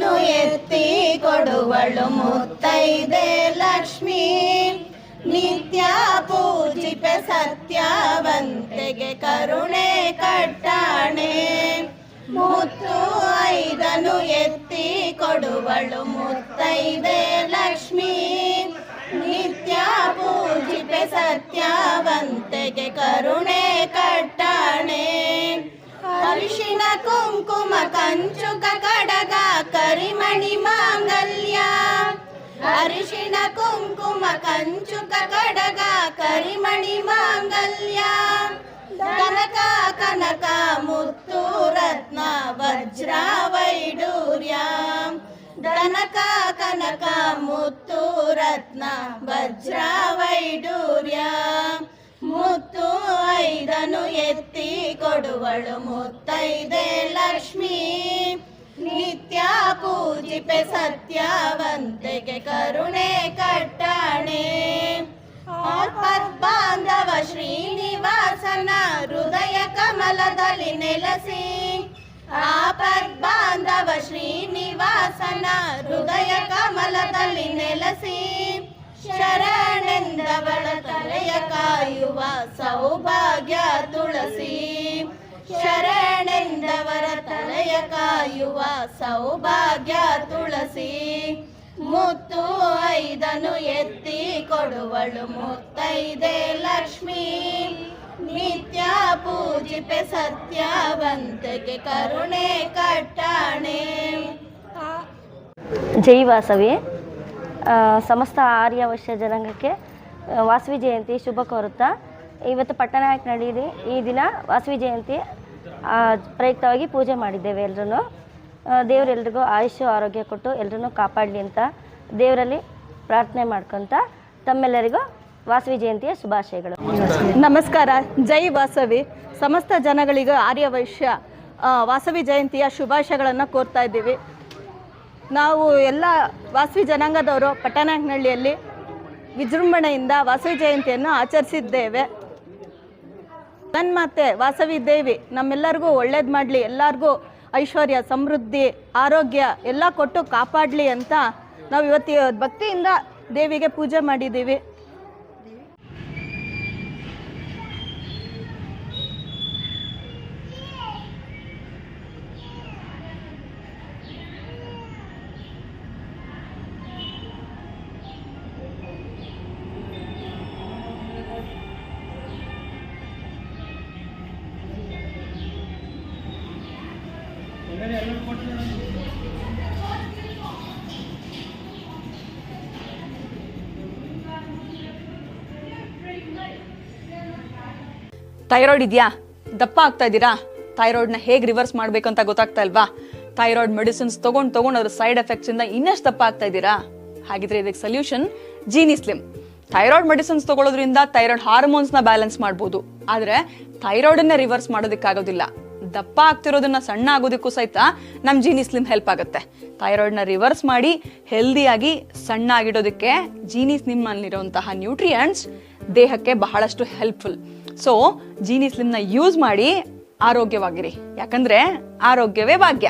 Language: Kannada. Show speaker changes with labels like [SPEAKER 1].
[SPEAKER 1] ಎತ್ತಿ ಕೊಡುವಳು ಮುತ್ತೈದೆ ಲಕ್ಷ್ಮೀ. ನಿತ್ಯ ಪೂಜಿಪೆ ಸತ್ಯವಂತೆಗೆ ಕರುಣೆ ಕಟ್ಟಾಣೆ. ಮುತ್ತು ಐದನು ಎತ್ತಿ ಕೊಡುವಳು ಮುತ್ತೈದೆ ಲಕ್ಷ್ಮಿ. ನಿತ್ಯ ಪೂಜಿಪೆ ಸತ್ಯವಂತೆಗೆ ಕರುಣೆ ಕಟ್ಟಾಣೆ. ಅರಿಶಿನ ಕುಂಕುಮ ಕಂಚುಕ ಕಡಗ ಕರಿಮಣಿ ಮಾಂಗಲ್ಯ ಕನಕ ಕನಕ ಮುತ್ತು ರತ್ನ ವಜ್ರ ವೈಡೂರ್ಯ ದನಕ ಕನಕ ಮುತ್ತು ರತ್ನ ವಜ್ರ ವೈಡೂರ್ಯ ಮುತ್ತು ಐದನು ಎತ್ತಿ ಕೊಡುವಳು ಮುತ್ತೈದೆ ಲಕ್ಷ್ಮೀ ನಿತ್ಯ ಪೂಜಿಪೆ ಸತ್ಯವಂತೆಗೆ ಕರುಣೆ ಕಟ್ಟಾಣೆ ಶ್ರೀನಿವಾಸನ ಹೃದಯ ಕಮಲದಲ್ಲಿ ನೆಲೆಸಿ. ಆಪದ್ ಬಾಂಧವ ಶ್ರೀನಿವಾಸನ ಹೃದಯ ಕಮಲದಲ್ಲಿ ನೆಲೆಸಿ. ಶರಣೆಂದವಳ ತಲೆಯ ಕಾಯುವ ಸೌಭಾಗ್ಯ ತುಳಸಿ. ಶರಣೆಂದವರ ತಲೆಯ ಕಾಯುವ ಸೌಭಾಗ್ಯ ತುಳಸಿ. ಮುತ್ತು ಐದನು ಎತ್ತಿ ಕೊಡುವಳು ಮುತ್ತೈದೆ ಲಕ್ಷ್ಮೀ. ನಿತ್ಯ ಪೂಜಿಪೆ ಸತ್ಯವಂತಕ್ಕೆ ಕರುಣೆ ಕಟ್ಟಾಣೆ.
[SPEAKER 2] ಜೈ ವಾಸವಿ. ಸಮಸ್ತ ಆರ್ಯ ವೈಶ್ಯ ಜನಾಂಗಕ್ಕೆ ವಾಸವಿ ಜಯಂತಿ ಶುಭ ಕೋರುತ್ತಾ. ಇವತ್ತು ಪಟ್ಟಣನಾಯಕನಹಳ್ಳಿಯಲ್ಲಿ ಈ ದಿನ ವಾಸವಿ ಜಯಂತಿ ಪ್ರಯುಕ್ತವಾಗಿ ಪೂಜೆ ಮಾಡಿದ್ದೇವೆ ಎಲ್ಲರೂ ದೇವರೆಲ್ರಿಗೂ ಆಯುಷ್ಯ, ಆರೋಗ್ಯ ಕೊಟ್ಟು ಎಲ್ಲರೂ ಕಾಪಾಡಲಿ ಅಂತ ದೇವರಲ್ಲಿ ಪ್ರಾರ್ಥನೆ ಮಾಡ್ಕೊತ ತಮ್ಮೆಲ್ಲರಿಗೂ ವಾಸವಿ ಜಯಂತಿಯ ಶುಭಾಶಯಗಳು.
[SPEAKER 3] ನಮಸ್ಕಾರ. ಜೈ ವಾಸವಿ. ಸಮಸ್ತ ಜನಗಳಿಗೆ ಆರ್ಯ ವೈಶ್ಯ ವಾಸವಿ ಜಯಂತಿಯ ಶುಭಾಶಯಗಳನ್ನು ಕೋರ್ತಾ ಇದ್ದೀವಿ. ನಾವು ಎಲ್ಲ ವಾಸವಿ ಜನಾಂಗದವರು ಪಟ್ಟಣಹಳ್ಳಿಯಲ್ಲಿ ವಿಜೃಂಭಣೆಯಿಂದ ವಾಸವಿ ಜಯಂತಿಯನ್ನು ಆಚರಿಸಿದ್ದೇವೆ. ಜಗನ್ಮಾತೆ ವಾಸವಿ ದೇವಿ, ನಮ್ಮೆಲ್ಲರಿಗೂ ಒಳ್ಳೇದು ಮಾಡಲಿ, ಎಲ್ಲರಿಗೂ ಐಶ್ವರ್ಯ, ಸಮೃದ್ಧಿ, ಆರೋಗ್ಯ ಎಲ್ಲ ಕೊಟ್ಟು ಕಾಪಾಡಲಿ ಅಂತ ನಾವು ಇವತ್ತು ಭಕ್ತಿಯಿಂದ ದೇವಿಗೆ ಪೂಜೆ ಮಾಡಿದ್ದೀವಿ.
[SPEAKER 4] ಥೈರಾಯ್ಡ್ ಇದೆಯಾ? ದಪ್ಪ ಆಗ್ತಾ ಇದ್ದೀರಾ? ಥೈರಾಯ್ಡ್ನ ಹೇಗೆ ರಿವರ್ಸ್ ಮಾಡಬೇಕು ಅಂತ ಗೊತ್ತಾಗ್ತಾ ಇಲ್ವಾ? ಥೈರಾಯ್ಡ್ ಮೆಡಿಸಿನ್ಸ್ ತೊಗೊಂಡು ತೊಗೊಂಡು ಅದ್ರ ಸೈಡ್ ಎಫೆಕ್ಟ್ಸ್ ಇಂದ ಇನ್ನಷ್ಟು ದಪ್ಪ ಆಗ್ತಾ ಇದ್ದೀರಾ? ಹಾಗಿದ್ರೆ ಇದಕ್ಕೆ solution Jeeni slim thyroid medicines ತಗೊಳ್ಳೋದ್ರಿಂದ thyroid ಹಾರ್ಮೋನ್ಸ್ನ ಬ್ಯಾಲೆನ್ಸ್ ಮಾಡ್ಬೋದು. ಆದರೆ ಥೈರಾಯ್ಡನ್ನೇ ರಿವರ್ಸ್ ಮಾಡೋದಕ್ಕಾಗೋದಿಲ್ಲ. ದಪ್ಪ ಆಗ್ತಿರೋದನ್ನ ಸಣ್ಣ ಆಗೋದಕ್ಕೂ ಸಹಿತ ನಮ್ಮ ಜೀನಿ ಸ್ಲಿಮ್ ಹೆಲ್ಪ್ ಆಗುತ್ತೆ. ಥೈರಾಯ್ಡ್ನ ರಿವರ್ಸ್ ಮಾಡಿ ಹೆಲ್ದಿಯಾಗಿ ಸಣ್ಣ ಆಗಿಡೋದಕ್ಕೆ ಜೀನಿ ಸ್ಲಿಮ್ ಅಲ್ಲಿರುವಂತಹ ನ್ಯೂಟ್ರಿಯೆಂಟ್ಸ್ ದೇಹಕ್ಕೆ ಬಹಳಷ್ಟು ಹೆಲ್ಪ್ಫುಲ್ ಸೊ ಜೀನಿ ಸ್ಲಿಮ್ನ ಯೂಸ್ ಮಾಡಿ ಆರೋಗ್ಯವಾಗಿರಿ. ಯಾಕಂದ್ರೆ ಆರೋಗ್ಯವೇ ಭಾಗ್ಯ.